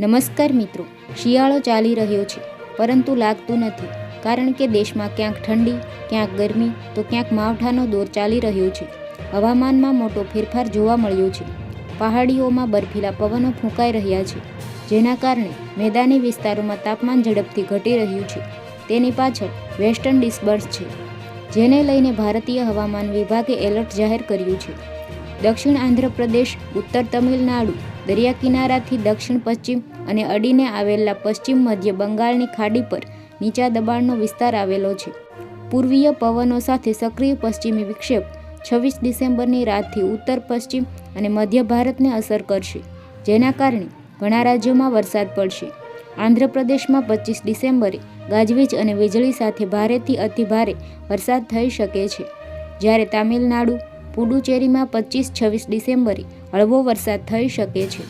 નમસ્કાર મિત્રો, શિયાળો ચાલી રહ્યો છે, પરંતુ લાગતું નથી, કારણ કે દેશમાં ક્યાંક ઠંડી, ક્યાંક ગરમી, તો ક્યાંક માવઠાનો દોર ચાલી રહ્યો છે. હવામાનમાં મોટો ફેરફાર જોવા મળ્યો છે. પહાડીઓમાં બર્ફીલા પવનો ફૂંકાઈ રહ્યા છે, જેના કારણે મેદાની વિસ્તારોમાં તાપમાન ઝડપથી ઘટી રહ્યું છે. તેની પાછળ વેસ્ટર્ન ડિસ્બર્સ છે, જેને લઈને ભારતીય હવામાન વિભાગે એલર્ટ જાહેર કર્યું છે. દક્ષિણ આંધ્રપ્રદેશ, ઉત્તર તમિલનાડુ, દરિયા કિનારાથી દક્ષિણ પશ્ચિમ અને અડીને આવેલા પશ્ચિમ મધ્ય બંગાળની ખાડી પર નીચા દબાણનો વિસ્તાર આવેલો છે. પૂર્વીય પવનો સાથે સક્રિય પશ્ચિમી વિક્ષેપ છવ્વીસ ડિસેમ્બરની રાતથી ઉત્તર પશ્ચિમ અને મધ્ય ભારતને અસર કરશે, જેના કારણે ઘણા રાજ્યોમાં વરસાદ પડશે. આંધ્રપ્રદેશમાં પચીસ ડિસેમ્બરે ગાજવીજ અને વીજળી સાથે ભારેથી અતિભારે વરસાદ થઈ શકે છે. જ્યારે તામિલનાડુ પુડુચેરીમાં પચીસ છવ્વીસ ડિસેમ્બરે હળવો વરસાદ થઈ શકે છે.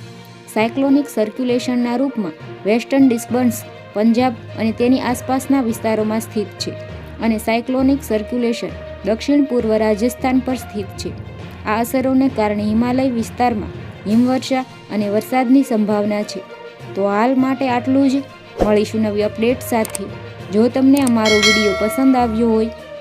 સાયક્લોનિક સર્ક્યુલેશનના રૂપમાં વેસ્ટર્ન ડિસ્ટર્બન્સ પંજાબ અને તેની આસપાસના વિસ્તારોમાં સ્થિત છે અને સાયક્લોનિક સર્ક્યુલેશન દક્ષિણ પૂર્વ રાજસ્થાન પર સ્થિત છે. આ અસરોને કારણે હિમાલય વિસ્તારમાં હિમવર્ષા અને વરસાદની સંભાવના છે. તો હાલ માટે આટલું જ. મળીશું નવી અપડેટ સાથે. જો તમને અમારો વીડિયો પસંદ આવ્યો હોય